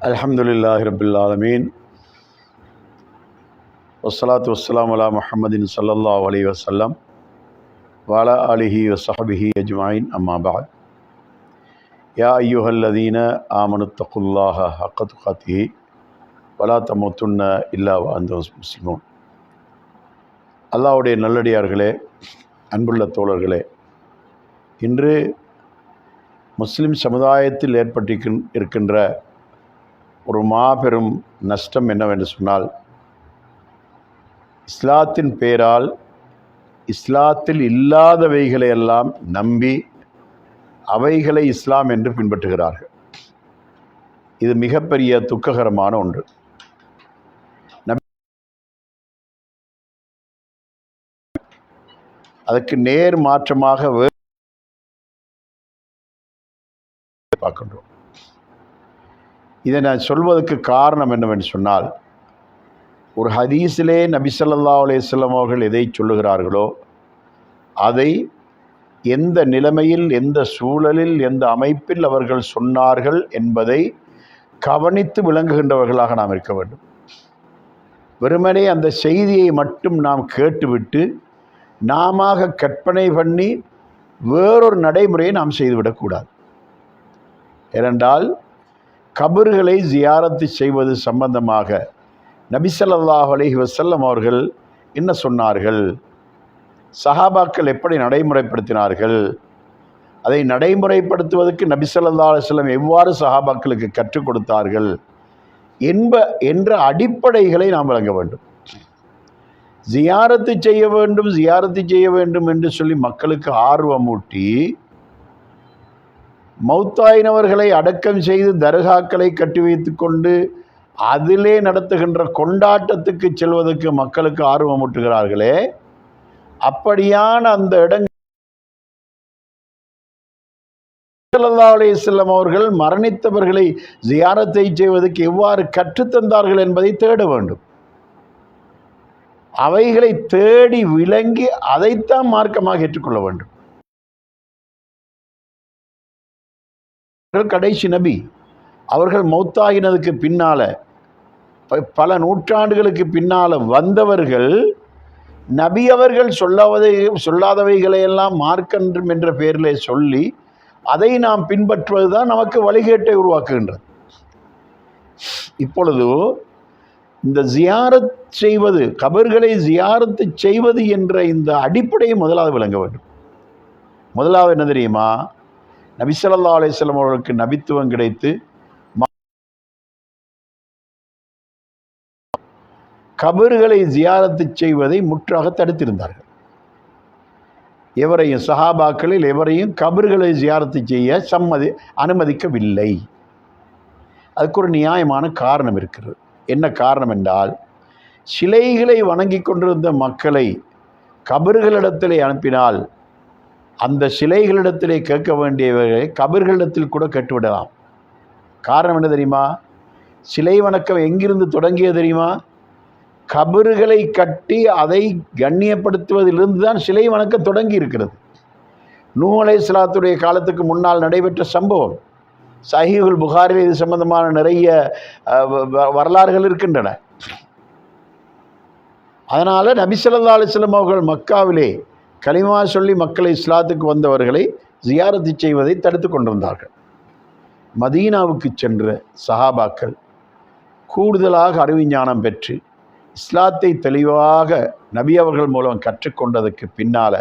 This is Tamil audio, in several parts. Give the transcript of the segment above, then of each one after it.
அலமதுல்லாஹி ரபுல்லாலமீன் வசலாத்து வஸ்லாம் அலா முஹமதின் சல்லல்லா அலி வசல்லாம் வாலா அலிஹி வசஹபிஹி அஜ்மாயின் அம்மாபாத் யா ஐயுஹல்லதீன ஆமனு தகுல்லாஹ ஹக்கத்து காத்திஹி வலா தமுத்துன்ன இல்லா வாழ்ந்த முஸ்லிமோன். அல்லாவுடைய நல்லடியார்களே அன்புள்ள தோழர்களே இன்று முஸ்லிம் சமுதாயத்தில் ஏற்பட்டிருக்கின்ற ஒரு மாபெரும் நஷ்டம் என்னவென்று சொன்னால் இஸ்லாத்தின் பெயரால் இஸ்லாத்தில் இல்லாதவைகளை எல்லாம் நம்பி அவைகளை இஸ்லாம் என்று பின்பற்றுகிறார்கள். இது மிகப்பெரிய துக்ககரமான ஒன்று. அதற்கு நேர் மாற்றமாக பார்க்கின்றோம். இதை நான் சொல்வதற்கு காரணம் என்னவென்று சொன்னால் ஒரு ஹதீஸிலே நபிசல்லா அலையம் அவர்கள் எதை சொல்லுகிறார்களோ அதை எந்த நிலைமையில் எந்த சூழலில் எந்த அமைப்பில் அவர்கள் சொன்னார்கள் என்பதை கவனித்து விளங்குகின்றவர்களாக நாம் இருக்க வேண்டும். வெறுமனே அந்த செய்தியை மட்டும் நாம் கேட்டுவிட்டு நாம கற்பனை பண்ணி வேறொரு நடைமுறையை நாம் செய்துவிடக்கூடாது. ஏனென்றால் கபர்களை ஜியாரத்து செய்வது சம்பந்தமாக நபிசல்லாஹ் அலஹி வசல்லம் அவர்கள் என்ன சொன்னார்கள்? சஹாபாக்கள் எப்படி நடைமுறைப்படுத்தினார்கள்? அதை நடைமுறைப்படுத்துவதற்கு நபிசல்லா அலுவலம் எவ்வாறு சஹாபாக்களுக்கு கற்றுக் கொடுத்தார்கள்? என்ப என்ற அடிப்படைகளை நாம் வழங்க வேண்டும். ஜியாரத்து செய்ய வேண்டும் ஜியாரத்து செய்ய வேண்டும் என்று சொல்லி மக்களுக்கு ஆர்வமூட்டி மௌத்தாயினவர்களை அடக்கம் செய்து தர்காக்களை கட்டி வைத்து கொண்டு அதிலே நடத்துகின்ற கொண்டாட்டத்துக்கு செல்வதற்கு மக்களுக்கு ஆர்வம் ஊட்டுகிறார்களே அப்படியான அந்த இடங்கள் செல்லம் அவர்கள் மரணித்தவர்களை ஜியாரத்தை செய்வதற்கு எவ்வாறு கற்றுத்தந்தார்கள் என்பதை தேட வேண்டும். அவைகளை தேடி விளங்கி அதைத்தான் மார்க்கமாக ஏற்றுக்கொள்ள வேண்டும். அவர்கள் கடைசி நபி. அவர்கள் மௌத்தாகினதுக்கு பின்னால பல நூற்றாண்டுகளுக்கு பின்னால வந்தவர்கள் நபி அவர்கள் சொல்லாதவை சொல்லாதவைகளையெல்லாம் மார்க்கன்றும் என்ற பெயரில் சொல்லி அதை நாம் பின்பற்றுவது தான் நமக்கு வழிகேட்டை உருவாக்குகின்றது. இப்பொழுது இந்த ஜியாரத் செய்வது கபர்களை ஜியாரத்து செய்வது என்ற இந்த அடிப்படையை முதலாவது விளங்க வேண்டும். முதலாவது என்ன தெரியுமா? நபிசல்லா அலிஸ்லாம் அவர்களுக்கு நபித்துவம் கிடைத்து கபர்களை ஜியாரத்து செய்வதை முற்றாக தடுத்திருந்தார்கள். எவரையும் சஹாபாக்களில் எவரையும் கபர்களை ஜியாரத்து செய்ய சம்மதி அனுமதிக்கவில்லை. அதுக்கு ஒரு நியாயமான காரணம் இருக்கிறது. என்ன காரணம் என்றால் சிலைகளை வணங்கி கொண்டிருந்த மக்களை கபர்களிடத்திலே அனுப்பினால் அந்த சிலைகளிடத்திலே கேட்க வேண்டியவர்களை கபர்களிடத்தில் கூட கேட்டுவிடலாம். காரணம் என்ன தெரியுமா? சிலை வணக்கம் எங்கிருந்து தொடங்கிய தெரியுமா? கபறுகளை கட்டி அதை கண்ணியப்படுத்துவதிலிருந்து தான் சிலை வணக்கம் தொடங்கி இருக்கிறது. நூலை காலத்துக்கு முன்னால் நடைபெற்ற சம்பவம். சஹிகுல் புகாரில் இது சம்பந்தமான நிறைய வரலாறுகள் இருக்கின்றன. அதனால் நபிசல்லா அலிஸ்லம் அவர்கள் மக்காவிலே கலிமா சொல்லி மக்களை இஸ்லாத்துக்கு வந்தவர்களை ஜியாரத்து செய்வதை தடுத்து கொண்டிருந்தார்கள். மதீனாவுக்கு சென்ற சஹாபாக்கள் கூடுதலாக அறிவிஞானம் பெற்று இஸ்லாத்தை தெளிவாக நபி அவர்கள் மூலம் கற்றுக்கொண்டதுக்கு பின்னால்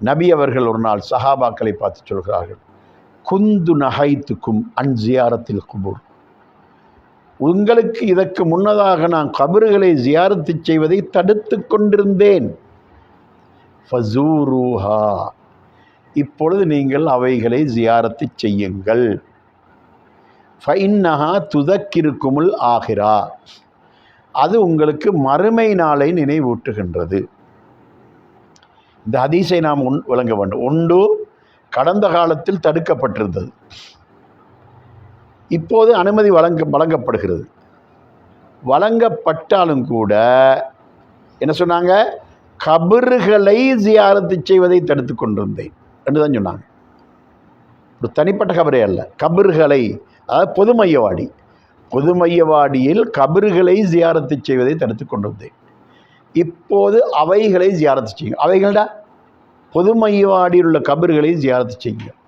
நபி அவர்கள் ஒரு நாள் சஹாபாக்களை பார்த்து சொல்கிறார்கள் குந்து நகைத்துக்கும் அன் ஜியாரத்தில் குபூர். உங்களுக்கு இதற்கு முன்னதாக நான் கபறுகளை ஜியாரத்து செய்வதை தடுத்து கொண்டிருந்தேன். ஃபசூருஹா. இப்பொழுது நீங்கள் அவைகளை ஜியாரத்து செய்யுங்கள். ஃபைன்னஹா துதக்கிருக்குமுல் ஆகிறா அது உங்களுக்கு மறுமை நாளை நினைவூட்டுகின்றது. இந்த ஹதீஸை நாம் உன் விளங்க வேண்டும். ஒன்று கடந்த காலத்தில் தடுக்கப்பட்டிருந்தது. இப்போது அனுமதி வழங்க வழங்கப்படுகிறது. வழங்கப்பட்டாலும் கூட என்ன சொன்னாங்க? கபறுகளை ஜியாரத்து செய்வதை தடுத்து கொண்டிருந்தேன் என்று தான் சொன்னாங்க. ஒரு தனிப்பட்ட கபரே அல்ல கபறுகளை அதாவது பொது மையவாடி பொது மையவாடியில் கபறுகளை ஜியாரத்து செய்வதை தடுத்து கொண்டு வந்தேன் இப்போது அவைகளை ஜியாரத்து செய்யும். அவைகள்டா? பொது மையவாடியில் உள்ள கபறுகளை ஜியாரத்து செய்யும்.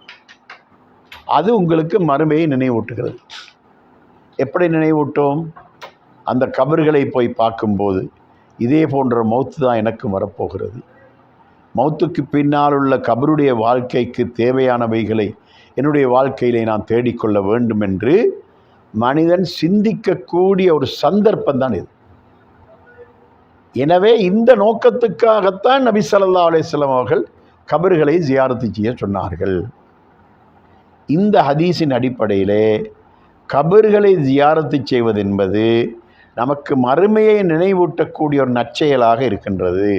அது உங்களுக்கு மறுமையை நினைவூட்டுகிறது. எப்படி நினைவூட்டும்? அந்த கபறுகளை போய் பார்க்கும்போது இதே போன்ற மௌத்து தான் எனக்கும் வரப்போகிறது. மௌத்துக்கு பின்னால் உள்ள கபருடைய வாழ்க்கைக்கு தேவையானவைகளை என்னுடைய வாழ்க்கையிலே நான் தேடிக்கொள்ள வேண்டும் என்று மனிதன் சிந்திக்கக்கூடிய ஒரு சந்தர்ப்பம் தான் இது. எனவே இந்த நோக்கத்துக்காகத்தான் நபி ஸல்லல்லாஹு அவர்கள் கபர்களை ஜியாரத்து செய்ய சொன்னார்கள். இந்த ஹதீஸின் அடிப்படையிலே கபர்களை ஜியாரத்து செய்வது என்பது நமக்கு மறுமையை நினைவூட்டக்கூடிய ஒரு நற்செயலாக இருக்கின்றது.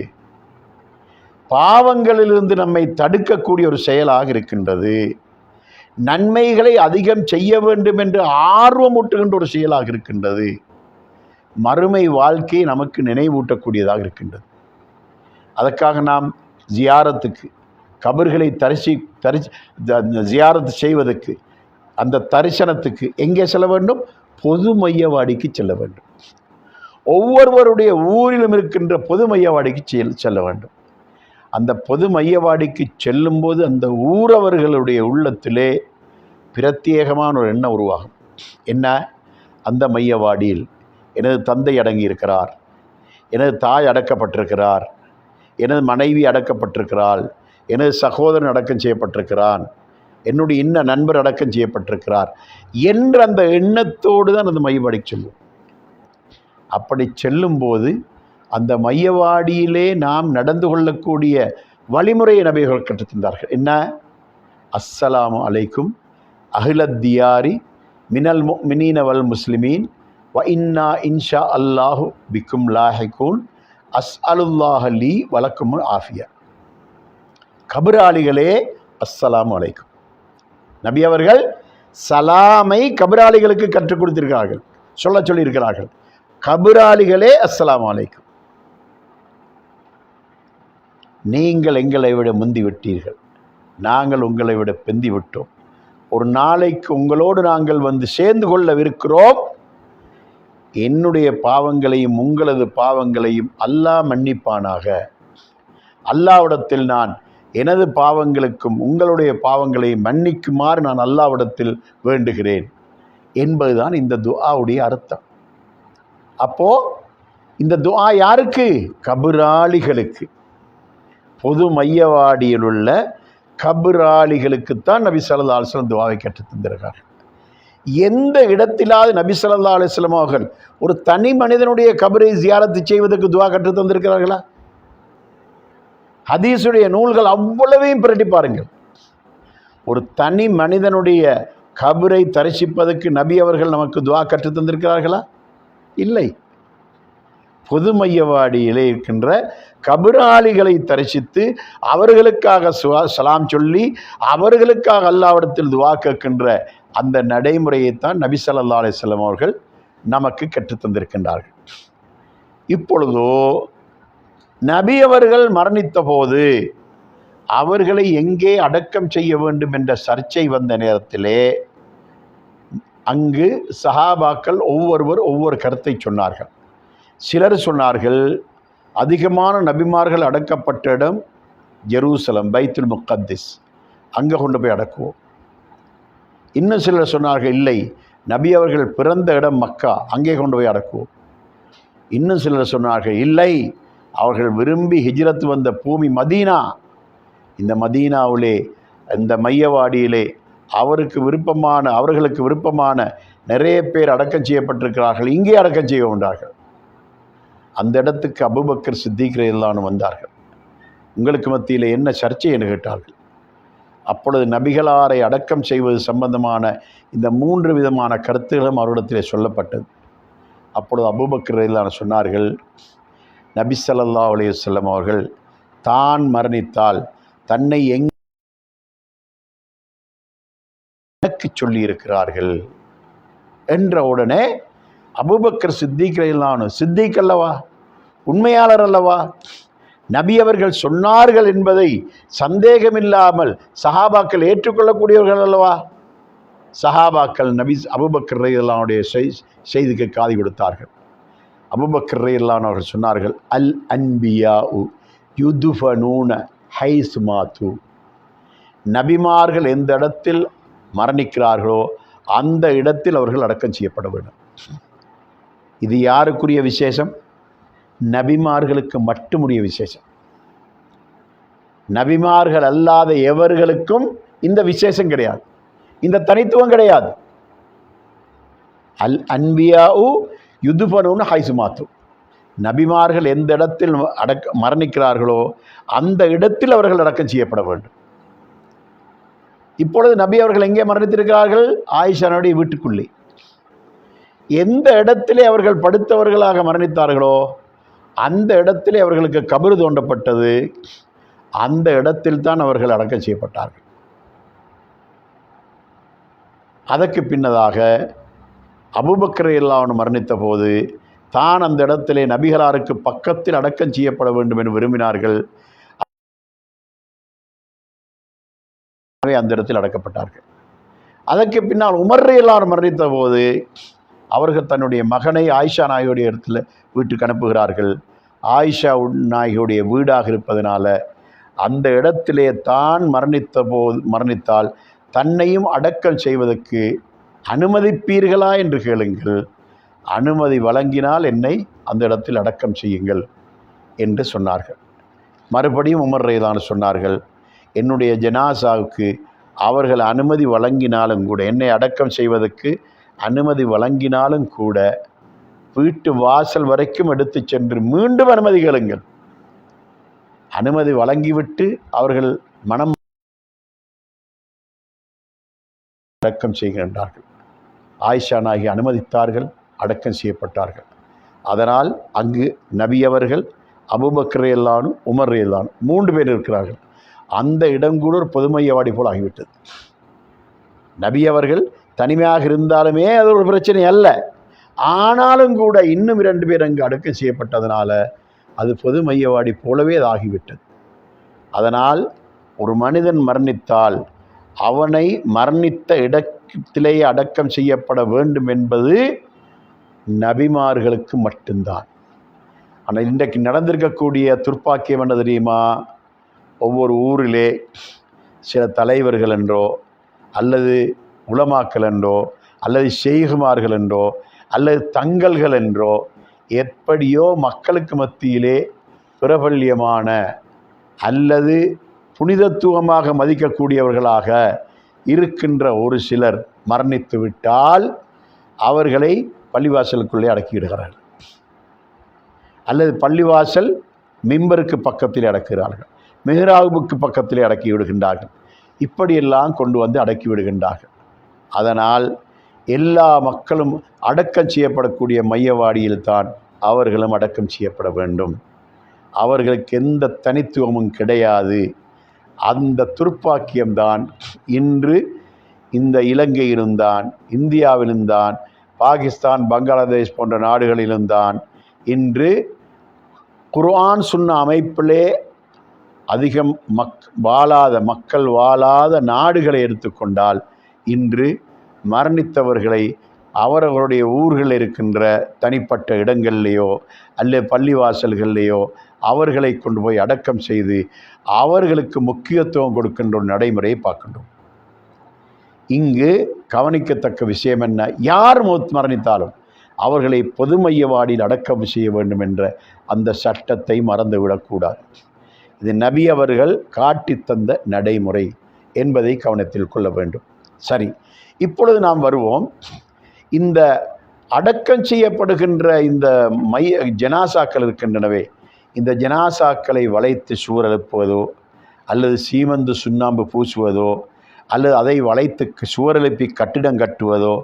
பாவங்களிலிருந்து நம்மை தடுக்கக்கூடிய ஒரு செயலாக இருக்கின்றது. நன்மைகளை அதிகம் செய்ய வேண்டும் என்று ஆர்வமூட்டுகின்ற ஒரு செயலாக இருக்கின்றது. மறுமை வாழ்க்கை நமக்கு நினைவூட்டக்கூடியதாக இருக்கின்றது. அதற்காக நாம் ஜியாரத்துக்கு கபர்களை தரிசி தரிசி ஜியாரத்து செய்வதற்கு அந்த தரிசனத்துக்கு எங்கே செல்ல வேண்டும்? பொது மையவாடிக்கு செல்ல வேண்டும். ஒவ்வொருவருடைய ஊரிலும் இருக்கின்ற பொது மையவாடிக்கு செல் செல்ல வேண்டும். அந்த பொது மையவாடிக்கு செல்லும்போது அந்த ஊரவர்களுடைய உள்ளத்திலே பிரத்யேகமான ஒரு எண்ணம் உருவாகும். என்ன? அந்த மையவாடியில் எனது தந்தை அடங்கி இருக்கிறார் எனது தாய் அடக்கப்பட்டிருக்கிறார். எனது மனைவி அடக்கப்பட்டிருக்கிறாள். எனது சகோதரன் அடக்கம் செய்யப்பட்டிருக்கிறான். என்னுடைய இன்ன நண்பர் அடக்கம் செய்யப்பட்டிருக்கிறார் என்ற அந்த எண்ணத்தோடு தான் அந்த மையவாடி செல்லும். அப்படி செல்லும்போது அந்த மையவாடியிலே நாம் நடந்து கொள்ளக்கூடிய வழிமுறையை நபிகள் கற்றுத்தந்தார்கள் என்ன? அஸ்ஸலாமு அலைக்கும் அகிலத்தியாரி மினல் மினீன வல் முஸ்லிமீன் வ இன்னா இன்ஷா அல்லாஹு பிக்கும் லாஹிகூன் அஸ் அலுல்லாஹ் லீ ஆஃபியா. கபிராளிகளே அஸ்ஸலாம் அலைக்கும். நபி அவர்கள் சலாமை கபிராளிகளுக்கு கற்றுக் கொடுத்திருக்கிறார்கள். சொல்ல சொல்லியிருக்கிறார்கள். கபிராளிகளே அஸ்லாம் அலைக்கும். நீங்கள் எங்களை விட முந்தி விட்டீர்கள். நாங்கள் உங்களை விட பிந்தி விட்டோம். ஒரு நாளைக்கு உங்களோடு நாங்கள் வந்து சேர்ந்து கொள்ளவிருக்கிறோம். என்னுடைய பாவங்களையும் உங்களது பாவங்களையும் அல்லாஹ் மன்னிப்பானாக. அல்லாவிடத்தில் நான் எனது பாவங்களுக்கும் உங்களுடைய பாவங்களையும் மன்னிக்குமாறு நான் அல்லாவிடத்தில் வேண்டுகிறேன் என்பதுதான் இந்த துஆவுடைய அர்த்தம். அப்போ இந்த துஆ யாருக்கு? கபுராளிகளுக்கு. பொது மையவாடியில் உள்ள கபுராளிகளுக்குத்தான் நபி சல்லா அலுவலம் துவாவை துஆவை கற்றுத் தந்திருக்கார்கள் எந்த இடத்திலாவது நபி சல்லா அலுவலம் அவர்கள் ஒரு தனி மனிதனுடைய கபரை ஜியாரத்து செய்வதற்கு துவா கற்று தந்திருக்கிறார்களா? ஹதீஸுடைய நூல்கள் அவ்வளவையும் பிரட்டி பாருங்கள். ஒரு தனி மனிதனுடைய கபரை தரிசிப்பதற்கு நபி அவர்கள் நமக்கு துவா கற்று தந்திருக்கிறார்களா? இல்லை. பொது மையவாடியிலே இருக்கின்ற கபிராளிகளை தரிசித்து அவர்களுக்காக சுவா சலாம் சொல்லி அவர்களுக்காக அல்லாவிடத்தில் துவா கேட்கின்ற அந்த நடைமுறையைத்தான் நபி சல்லா அலைஹி அவர்கள் நமக்கு கற்றுத் தந்திருக்கின்றார்கள். இப்பொழுதோ நபி அவர்கள் மரணித்த போது அவர்களை எங்கே அடக்கம் செய்ய வேண்டும் என்ற சர்ச்சை வந்த நேரத்திலே அங்கு சஹாபாக்கள் ஒவ்வொருவர் ஒவ்வொரு கருத்தை சொன்னார்கள். சிலர் சொன்னார்கள் அதிகமான நபிமார்கள் அடக்கப்பட்ட இடம் ஜெருசலம் பைத்துல் முக்கத்திஸ். அங்கே கொண்டு போய் அடக்குவோம். இன்னும் சிலர் சொன்னார்கள் இல்லை நபி அவர்கள் பிறந்த இடம் மக்கா அங்கே கொண்டு போய் அடக்குவோம். இன்னும் சிலர் சொன்னார்கள் இல்லை அவர்கள் விரும்பி ஹிஜ்ரத் வந்த பூமி மதீனா. இந்த மதீனாவிலே இந்த மையவாடியிலே அவருக்கு விருப்பமான அவர்களுக்கு விருப்பமான நிறைய பேர் அடக்கம் செய்யப்பட்டிருக்கிறார்கள். இங்கே அடக்கம் செய்ய உண்டார்கள் அந்த இடத்துக்கு அபுபக்கர் சித்திகிறையிலான வந்தார்கள். உங்களுக்கு மத்தியில் என்ன சர்ச்சை என்று கேட்டார்கள். அப்பொழுது நபிகளாரை அடக்கம் செய்வது சம்பந்தமான இந்த மூன்று விதமான கருத்துகளும் அவரிடத்திலே சொல்லப்பட்டது. அப்பொழுது அபுபக்கர் ரயிலான சொன்னார்கள் நபி சல்லா அலையுசல்லம் அவர்கள் தான் மரணித்தால் தன்னை எங் எனக்கு சொல்லியிருக்கிறார்கள் என்ற உடனே அபுபக்கர் சித்திக்கலானு சித்திக் அல்லவா? உண்மையாளர் அல்லவா? நபி அவர்கள் சொன்னார்கள் என்பதை சந்தேகமில்லாமல் சஹாபாக்கள் ஏற்றுக்கொள்ளக்கூடியவர்கள் அல்லவா? சஹாபாக்கள் நபி அபுபக்கர் ரயிலானுடைய செய்திக்கு காதி கொடுத்தார்கள். அபுபக்கர் அவர்கள் சொன்னார்கள் அல் அன்பியா உ யுதுஃபனூன ஹைஸ் மாத்து. நபிமார்கள் எந்த இடத்தில் மரணிக்கிறார்களோ அந்த இடத்தில் அவர்கள் அடக்கம் செய்யப்பட வேண்டும். இது யாருக்குரிய விசேஷம்? நபிமார்களுக்கு மட்டுமுடைய விசேஷம். நபிமார்கள் அல்லாத எவர்களுக்கும் இந்த விசேஷம் கிடையாது. இந்த தனித்துவம் கிடையாது. அல் உ யுதுபனுன்னு ஹைசுமாத்து நபிமார்கள் எந்த இடத்தில் அடக்க மரணிக்கிறார்களோ அந்த இடத்தில் அவர்கள் அடக்கம் செய்யப்பட வேண்டும் இப்பொழுது நபி அவர்கள் எங்கே மரணித்திருக்கிறார்கள் ஆயிஷானுடைய வீட்டுக்குள்ளே எந்த இடத்திலே அவர்கள் படுத்தவர்களாக மரணித்தார்களோ அந்த இடத்திலே அவர்களுக்கு கபர் தோண்டப்பட்டது அந்த இடத்தில் தான் அவர்கள் அடக்கம் செய்யப்பட்டார்கள் அதற்கு பின்னதாக அபுபக்கரை இல்லாமல் மரணித்த போது தான் அந்த இடத்திலே நபிகளாருக்கு பக்கத்தில் அடக்கம் செய்யப்பட வேண்டும் என்று விரும்பினார்கள். அந்த இடத்தில் அடக்கப்பட்டார்கள். அதற்கு பின்னால் உமர் எல்லாரும் மரணித்த போது அவர்கள் தன்னுடைய மகனை ஆயிஷா நாயகியுடைய இடத்துல வீட்டுக்கு அனுப்புகிறார்கள். ஆயிஷா நாயகியுடைய வீடாக இருப்பதனால அந்த இடத்திலே தான் மரணித்த போது மரணித்தால் தன்னையும் அடக்கம் செய்வதற்கு அனுமதிப்பீர்களா என்று கேளுங்கள். அனுமதி வழங்கினால் என்னை அந்த இடத்தில் அடக்கம் செய்யுங்கள் என்று சொன்னார்கள். மறுபடியும் உமர் ரயிலான சொன்னார்கள் என்னுடைய ஜனாசாவுக்கு அவர்கள் அனுமதி வழங்கினாலும் கூட என்னை அடக்கம் செய்வதற்கு அனுமதி வழங்கினாலும் கூட வீட்டு வாசல் வரைக்கும் எடுத்து சென்று மீண்டும் அனுமதி கேளுங்கள். அனுமதி வழங்கிவிட்டு அவர்கள் மனம் அடக்கம் செய்கின்றார்கள் ஆயிஷா நாயகி அனுமதித்தார்கள் அடக்கம் செய்யப்பட்டார்கள். அதனால் அங்கு நபி அவர்கள் அபுபக்கர் உமர் எல்லானும் மூன்று பேர் இருக்கிறார்கள். அந்த இடம் கூட ஒரு பொதுமையவாடி போல் ஆகிவிட்டது. நபி அவர்கள் தனிமையாக இருந்தாலுமே அது ஒரு பிரச்சனை அல்ல. ஆனாலும் கூட இன்னும் இரண்டு பேர் அங்கு அடக்கம் செய்யப்பட்டதனால அது பொது மையவாடி போலவே அது ஆகிவிட்டது. அதனால் ஒரு மனிதன் மரணித்தால் அவனை மரணித்த இட இடத்திலேயே அடக்கம் செய்யப்பட வேண்டும் என்பது நபிமார்களுக்கு மட்டும்தான். ஆனால் இன்றைக்கு நடந்திருக்கக்கூடிய துர்ப்பாக்கியம் என்ன தெரியுமா? ஒவ்வொரு ஊரிலே சில தலைவர்கள் என்றோ அல்லது உளமாக்கல் என்றோ அல்லது செய்குமார்கள் என்றோ அல்லது தங்கல்கள் என்றோ எப்படியோ மக்களுக்கு மத்தியிலே பிரபல்யமான அல்லது புனிதத்துவமாக மதிக்கக்கூடியவர்களாக இருக்கின்ற ஒரு சிலர் மரணித்து விட்டால் அவர்களை பள்ளிவாசலுக்குள்ளே அடக்கிவிடுகிறார்கள். அல்லது பள்ளிவாசல் மிம்பருக்கு பக்கத்தில் அடக்குகிறார்கள். மெஹ்ராபுக்கு பக்கத்திலே அடக்கி விடுகின்றார்கள். இப்படியெல்லாம் கொண்டு வந்து அடக்கி விடுகின்றார்கள். அதனால் எல்லா மக்களும் அடக்கம் செய்யப்படக்கூடிய மையவாடியில் தான் அவர்களும் அடக்கம் செய்யப்பட வேண்டும். அவர்களுக்கு எந்த தனித்துவமும் கிடையாது. அந்த துர்ப்பாக்கியம்தான். இன்று இந்த இலங்கையிலும் தான் இந்தியாவிலும் தான் பாகிஸ்தான் பங்களாதேஷ் போன்ற நாடுகளிலும் தான் இன்று குர்ஆன் சொன்ன அமைப்பிலே அதிகம் மக் வாழாத மக்கள் வாழாத நாடுகளை எடுத்துக்கொண்டால் இன்று மரணித்தவர்களை அவரவருடைய ஊர்கள் இருக்கின்ற தனிப்பட்ட இடங்கள்லேயோ அல்லது பள்ளிவாசல்கள்லேயோ அவர்களை கொண்டு போய் அடக்கம் செய்து அவர்களுக்கு முக்கியத்துவம் கொடுக்கின்ற ஒரு நடைமுறையை பார்க்கின்றோம். இங்கு கவனிக்கத்தக்க விஷயம் என்ன? யார் மூத் மரணித்தாலும் அவர்களை பொது மையவாடியில் அடக்கம் செய்ய வேண்டும் என்ற அந்த சட்டத்தை மறந்துவிடக்கூடாது. இது நபி அவர்கள் காட்டி தந்த நடைமுறை என்பதை கவனத்தில் கொள்ள வேண்டும். சரி இப்பொழுது நாம் வருவோம். இந்த அடக்கம் செய்யப்படுகின்ற இந்த மைய ஜனாசாக்கள் இருக்கின்றனவே இந்த ஜனாசாக்களை வளைத்து சுவர் அல்லது சீமந்து சுண்ணாம்பு பூசுவதோ அல்லது அதை வளைத்து சுவரெழுப்பி கட்டிடம் கட்டுவதோ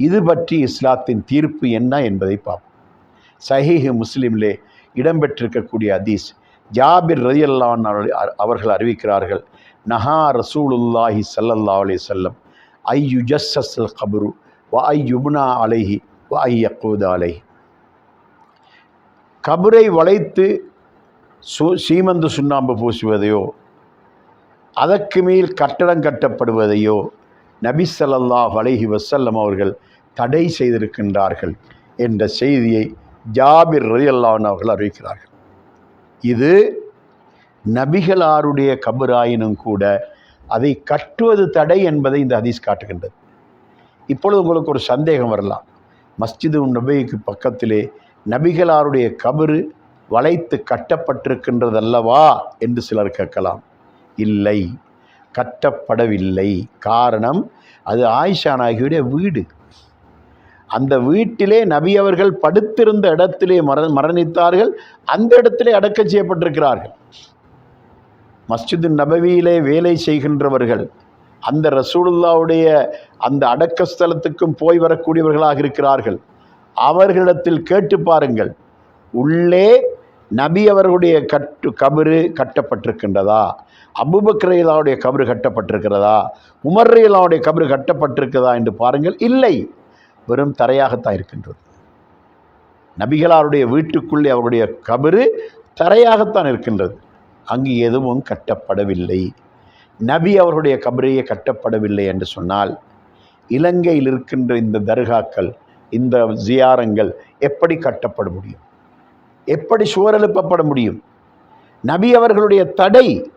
இது பற்றி இஸ்லாத்தின் தீர்ப்பு என்ன என்பதை பார்ப்போம். சஹீஹ் முஸ்லீமிலே இடம்பெற்றிருக்கக்கூடிய அதீஸ் ஜாபிர் ரதியல்லான் அவர்கள் அறிவிக்கிறார்கள் நஹா ரசூலுல்லாஹி சல்லல்லா அலி செல்லம் ஐ கபுரு வ ஐ யுப்னா அலைஹி வ ஐ யக்கூத அலைஹி. கபரை வளைத்து சு சீமந்து சுண்ணாம்பு பூசுவதையோ அதற்கு மேல் கட்டடம் கட்டப்படுவதையோ நபி ஸல்லல்லாஹு அலைஹி வசல்லம் அவர்கள் தடை செய்திருக்கின்றார்கள் என்ற செய்தியை ஜாபிர் ரலியல்லாஹு அவர்கள் அறிவிக்கிறார்கள். இது நபிகளாருடைய கபராயினும் கூட அதை கட்டுவது தடை என்பதை இந்த ஹதீஸ் காட்டுகின்றது. இப்பொழுது உங்களுக்கு ஒரு சந்தேகம் வரலாம். மஸ்ஜிது நபிக்கு பக்கத்திலே நபிகளாருடைய கபரு வளைத்து கட்டப்பட்டிருக்கின்றது அல்லவா என்று சிலர் கேட்கலாம். இல்லை கட்டப்படவில்லை. காரணம் அது ஆயிஷா நாயகியுடைய வீடு. அந்த வீட்டிலே நபி அவர்கள் படுத்திருந்த இடத்திலே மர மரணித்தார்கள். அந்த இடத்திலே அடக்கம் செய்யப்பட்டிருக்கிறார்கள். மஸ்ஜிது நபவியிலே வேலை செய்கின்றவர்கள் அந்த ரசூலுல்லாவுடைய அந்த அடக்க ஸ்தலத்துக்கும் போய் வரக்கூடியவர்களாக இருக்கிறார்கள். அவர்களிடத்தில் கேட்டு பாருங்கள். உள்ளே நபி அவர்களுடைய கட்டு கபரு கட்டப்பட்டிருக்கின்றதா? அபுபக்ரையிலாவுடைய கபரு கட்டப்பட்டிருக்கிறதா? உமர்ரையிலாவுடைய கபரு கட்டப்பட்டிருக்கிறதா என்று பாருங்கள். இல்லை. வெறும் தரையாகத்தான் இருக்கின்றது. நபிகளாருடைய வீட்டுக்குள்ளே அவருடைய கபரு தரையாகத்தான் இருக்கின்றது. அங்கு எதுவும் கட்டப்படவில்லை. நபி அவர்களுடைய கபரையே கட்டப்படவில்லை என்று சொன்னால் இலங்கையில் இருக்கின்ற இந்த தர்காக்கள் இந்த ஜியாரங்கள் எப்படி கட்டப்பட முடியும்? எப்படி சுவரெழுப்பப்பட முடியும்? நபி அவர்களுடைய தடை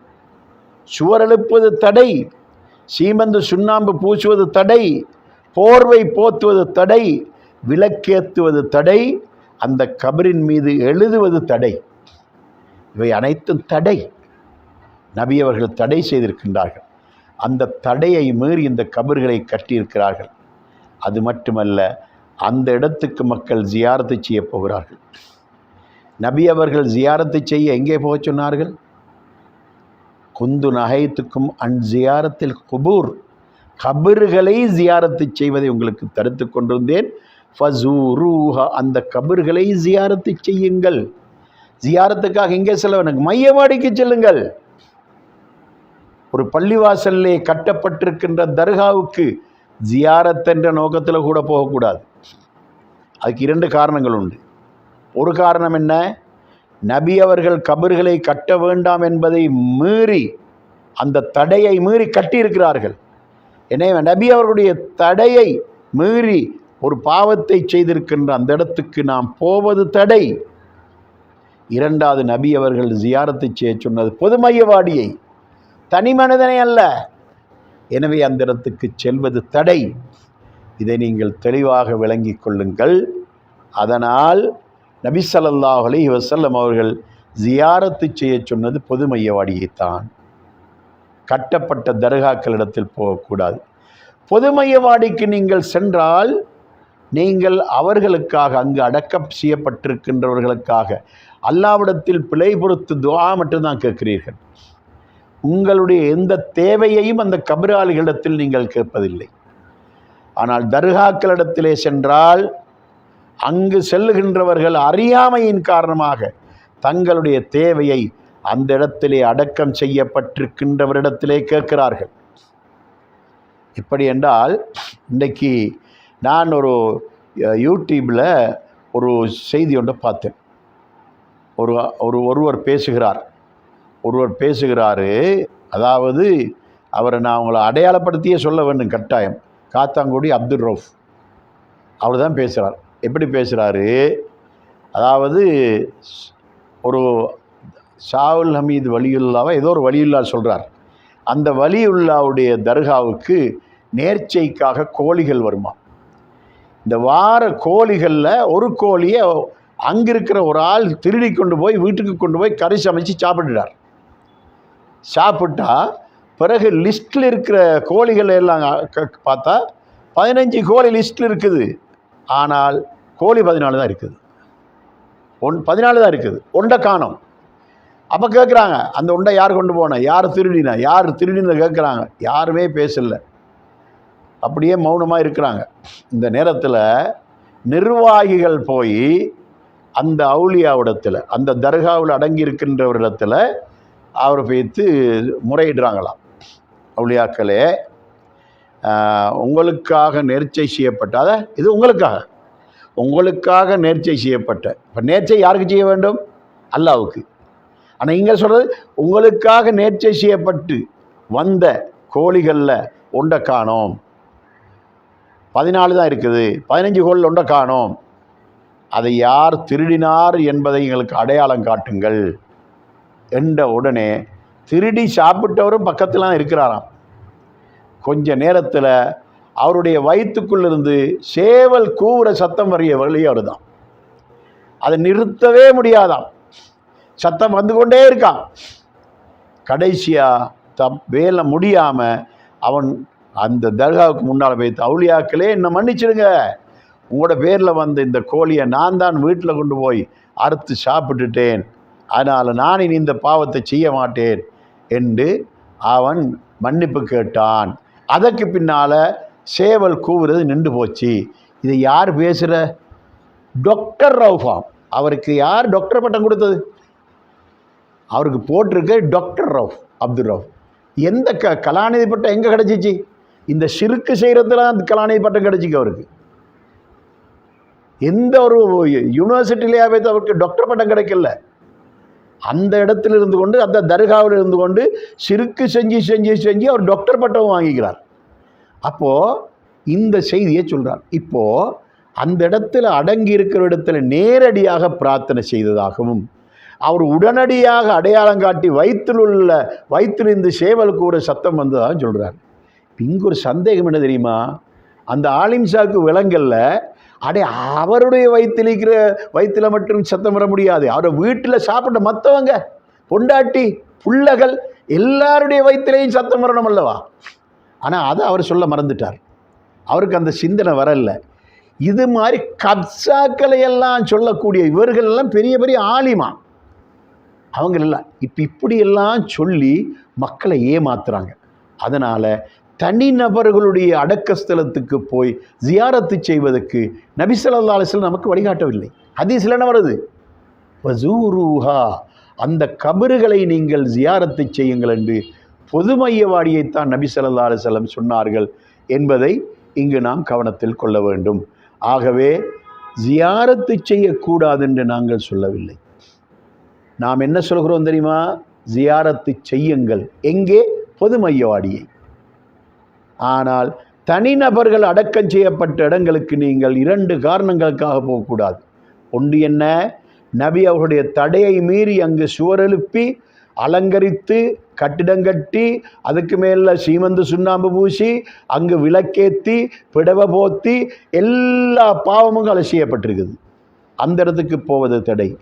சுவரெழுப்பது தடை சீமந்து சுண்ணாம்பு பூசுவது தடை போர்வை போத்துவது தடை விளக்கேத்துவது தடை அந்த கபரின் மீது எழுதுவது தடை. இவை அனைத்தும் தடை. நபி அவர்கள் தடை செய்திருக்கின்றார்கள். அந்த தடையை மீறி இந்த கபர்களை கட்டியிருக்கிறார்கள். அது மட்டுமல்ல அந்த இடத்துக்கு மக்கள் ஜியாரத்து செய்ய போகிறார்கள். நபி அவர்கள் ஜியாரத்து செய்ய எங்கே போக சொன்னார்கள்? குந்து நகைத்துக்கும் அன் ஜியாரத்தில் குபூர். கபறுகளை ஜியாரத்து செய்வதை உங்களுக்கு தடுத்து கொண்டிருந்தேன். ஃபசூரூஹா அந்த கபர்களை ஜியாரத்து செய்யுங்கள். ஜியாரத்துக்காக எங்கே செல்ல வேண்டும். மையவாடிக்கு செல்லுங்கள். ஒரு பள்ளிவாசல்லே கட்டப்பட்டிருக்கின்ற தர்காவுக்கு ஜியாரத் என்ற நோக்கத்தில் கூட போகக்கூடாது. அதுக்கு இரண்டு காரணங்கள் உண்டு ஒரு காரணம் என்ன? நபி அவர்கள் கபர்களை கட்ட வேண்டாம் என்பதை மீறி அந்த தடையை மீறி கட்டியிருக்கிறார்கள். எனவே நபி அவர்களுடைய தடையை மீறி ஒரு பாவத்தை செய்திருக்கின்ற அந்த இடத்துக்கு நாம் போவது தடை. இரண்டாவது நபி அவர்கள் ஜியாரத்தை செய்ய சொன்னது பொதுமையவாடியை தனி மனிதனை அல்ல. எனவே அந்த இடத்துக்கு செல்வது தடை. இதை நீங்கள் தெளிவாக விளங்கிக் கொள்ளுங்கள். அதனால் நபி ஸல்லல்லாஹு அலைஹி அவர்கள் ஜியாரத்து செய்ய சொன்னது பொது மையவாடியைத்தான். கட்டப்பட்ட தர்காக்களிடத்தில் போகக்கூடாது. பொது மையவாடிக்கு நீங்கள் சென்றால் நீங்கள் அவர்களுக்காக அங்கு அடக்கம் செய்யப்பட்டிருக்கின்றவர்களுக்காக அல்லாவிடத்தில் பிழை பொறுத்து துவா மட்டும்தான் கேட்கிறீர்கள். உங்களுடைய எந்த தேவையையும் அந்த கபிராளிகளிடத்தில் நீங்கள் கேட்பதில்லை. ஆனால் தர்காக்களிடத்திலே சென்றால் அங்கு செல்லுகின்றவர்கள் அறியாமையின் காரணமாக தங்களுடைய தேவையை அந்த இடத்திலே அடக்கம் செய்யப்பட்டிருக்கின்றவரிடத்திலே கேட்கிறார்கள். இப்படி என்றால் இன்றைக்கு நான் ஒரு யூடியூப்பில் ஒரு செய்தி ஒன்றை பார்த்தேன். ஒரு ஒரு ஒருவர் பேசுகிறார். ஒருவர் பேசுகிறாரு அதாவது அவரை நான் அவங்கள அடையாளப்படுத்தியே சொல்ல வேண்டும் கட்டாயம். காத்தாங்குடி அப்துல் ரவுஃப். அவர் தான் பேசுகிறார் எப்படி பேசுகிறாரு அதாவது ஒரு ஷாவுல் ஹமீது வலியுல்லாவை ஏதோ ஒரு வலியுல்லா சொல்கிறார் அந்த வலியுல்லாவுடைய தர்காவுக்கு நேர்ச்சைக்காக கோழிகள் வருமா? இந்த வார கோழிகளில் ஒரு கோழியை அங்கே இருக்கிற ஒரு ஆள் திருடி கொண்டு போய் வீட்டுக்கு கொண்டு போய் கறி சமைச்சு சாப்பிட்டுட்டார் சாப்பிட்டா பிறகு லிஸ்ட்டில் இருக்கிற கோழிகள் எல்லாம் க- பார்த்தா பதினஞ்சு கோழி லிஸ்ட்டில் இருக்குது. ஆனால் கோழி பதினாலு தான் இருக்குது. ஒன் பதினாலு தான் இருக்குது. ஒண்டை காணும். அப்போ கேட்குறாங்க அந்த உண்டை யார் கொண்டு போன? யார் திருடினா? யார் திருடினு கேட்குறாங்க யாருமே பேசல. அப்படியே மௌனமாக இருக்கிறாங்க. இந்த நேரத்தில் நிர்வாகிகள் போய் அந்த அவுளியாவிடத்தில் அந்த தர்காவில் அடங்கி இருக்கின்றவரிடத்தில் அவரை வைத்து முறையிடுறாங்களாம். அவளியாக்களே உங்களுக்காக நேர்ச்சை செய்யப்பட்ட அதை இது உங்களுக்காக. உங்களுக்காக நேர்ச்சை செய்யப்பட்ட இப்போ நேர்ச்சை யாருக்கு செய்ய வேண்டும்? அல்லாவுக்கு. ஆனால் இங்கே சொல்கிறது உங்களுக்காக நேர்ச்சை செய்யப்பட்டு வந்த கோழிகளில் ஒன்றை காணோம். பதினாலு தான் இருக்குது. பதினஞ்சு கோல் ஒன்றை காணோம். அதை யார் திருடினார் என்பதை எங்களுக்கு அடையாளம் காட்டுங்கள். என்ற உடனே திருடி சாப்பிட்டவரும் பக்கத்தில் தான் இருக்கிறாராம். கொஞ்ச நேரத்தில் அவருடைய வயிற்றுக்குள்ளிருந்து சேவல் கூவுற சத்தம் வரைய வழியாருதான் அதை நிறுத்தவே முடியாதாம். சத்தம் வந்து கொண்டே இருக்கான் கடைசியாக தப் வேலை முடியாமல் அவன் அந்த தர்காவுக்கு முன்னால் போய் தவுளியாக்களே என்னை மன்னிச்சிடுங்க. உங்களோட பேரில் வந்த இந்த கோழியை நான் தான் வீட்டில் கொண்டு போய் அறுத்து சாப்பிட்டுட்டேன். அதனால் நான் இனி இந்த பாவத்தை செய்ய மாட்டேன் என்று அவன் மன்னிப்பு கேட்டான். அதற்கு பின்னால் சேவல் கூவுறது நின்று போச்சு. இதை யார் பேசுகிற டாக்டர் ரவுஃபாம். அவருக்கு யார் டாக்டர் பட்டம் கொடுத்தது? அவருக்கு போட்டிருக்க டாக்டர் ரவுஃப் அப்துல் ரவுஃப். எந்த க கலாநிதி பட்டம் எங்கே கிடச்சிச்சு? இந்த சிறுக்கு செய்கிறதுல அந்த கலாநிதி பட்டம் கிடச்சிக்கு அவருக்கு. எந்த ஒரு யூனிவர்சிட்டிலேயே அவருக்கு டாக்டர் பட்டம் கிடைக்கல. அந்த இடத்துல இருந்து கொண்டு அந்த தர்காவில் இருந்து கொண்டு சிறுக்கு செஞ்சு செஞ்சு செஞ்சு அவர் டாக்டர் பட்டம் வாங்கிக்கிறார். அப்போது இந்த செய்தியை சொல்கிறார் இப்போது அந்த இடத்துல அடங்கி இருக்கிற இடத்துல நேரடியாக பிரார்த்தனை செய்ததாகவும் அவர் உடனடியாக அடையாளம் காட்டி வயிற்றில் உள்ள வயிற்றில் இருந்து சேவல் கூற சத்தம் வந்ததாக சொல்கிறார் இங்கே ஒரு சந்தேகம் என்ன தெரியுமா? அந்த ஆலிம்சாக்கு விலங்கல்ல அடே அவருடைய வயிற்றில் இருக்கிற வயிற்றில் மட்டும் சத்தம் வர முடியாது. அவரை வீட்டில் சாப்பிட்ட மற்றவங்க பொண்டாட்டி புள்ளகள் எல்லாருடைய வயிற்றிலையும் சத்தம் வரணும் அல்லவா? ஆனால் அதை அவர் சொல்ல மறந்துட்டார். அவருக்கு அந்த சிந்தனை வரல. இது மாதிரி கப்சாக்களை எல்லாம் சொல்லக்கூடிய இவர்கள் எல்லாம் பெரிய பெரிய ஆலிமா. அவங்களெல்லாம் இப்போ இப்படியெல்லாம் சொல்லி மக்களை ஏமாத்துறாங்க. அதனால் தனிநபர்களுடைய அடக்கஸ்தலத்துக்கு போய் ஜியாரத்து செய்வதற்கு நபி ஸல்லல்லாஹு நமக்கு வழிகாட்டவில்லை. ஹதீஸில் என்ன வருது? வசூருஹா அந்த கபறுகளை நீங்கள் ஜியாரத்து செய்யுங்கள் என்று பொதுமையவாடியைத்தான் நபி சல்லா அலுவலம் சொன்னார்கள் என்பதை இங்கு நாம் கவனத்தில் கொள்ள வேண்டும். ஆகவே ஜியாரத்து செய்யக்கூடாது என்று நாங்கள் சொல்லவில்லை. நாம் என்ன சொல்கிறோம் தெரியுமா? ஜியாரத்து செய்யுங்கள் எங்கே? பொது மையவாடியை. ஆனால் தனிநபர்கள் அடக்கம் செய்யப்பட்ட இடங்களுக்கு நீங்கள் இரண்டு காரணங்களுக்காக போகக்கூடாது. ஒன்று என்ன? நபி அவர்களுடைய தடையை மீறி அங்கு சுவர் எழுப்பி அலங்கரித்து கட்டிடம் கட்டி அதுக்கு மேலே சீமந்து சுண்ணாம்பு பூசி அங்கு விளக்கேத்தி பிடவை போத்தி எல்லா பாவமும் கொலை செய்யப்பட்டிருக்குது. அந்த இடத்துக்கு போவது தடை.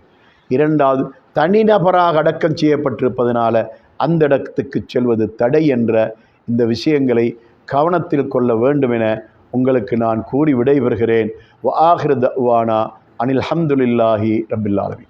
இரண்டாவது தனிநபராக அடக்கம் செய்யப்பட்டிருப்பதனால அந்த இடத்துக்கு செல்வது தடை என்ற இந்த விஷயங்களை கவனத்தில் கொள்ள வேண்டும் என உங்களுக்கு நான் கூறி விடைபெறுகிறேன். ஆஹிர் வானா அனில் ஹம்துலில்லாஹி ரபில்லாலமி